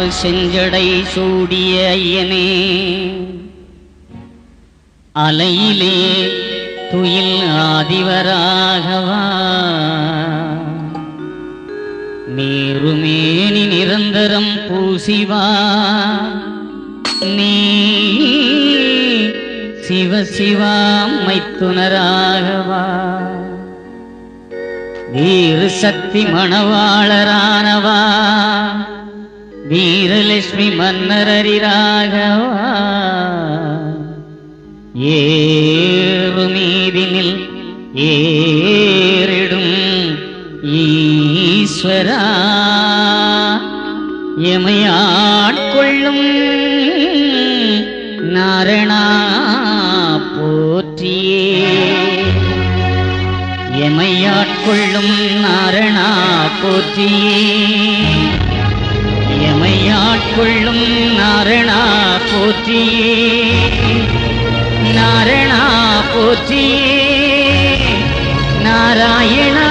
ஆறு செஞ்சடை சூடிய ஐயனே. அலையிலே துயில் ஆதிவராகவா. நீருமேனி நிரந்தரம் பூசிவா. நீ சிவ சிவா மைத்துனராகவா. வீர சக்தி மணவாளரானவா. வீரலட்சுமி மன்னரரிராகவா ஏறுமீதினில் ஏறிடும் ஈஸ்வரா. எமையாட்கொள்ளும் நாரணா போற்றியே. எமையாட்கொள்ளும் நாரணா போற்றியே. எமையாட்கொள்ளும் நாரணா போற்றியே நாரணா போற்றியே நாராயணா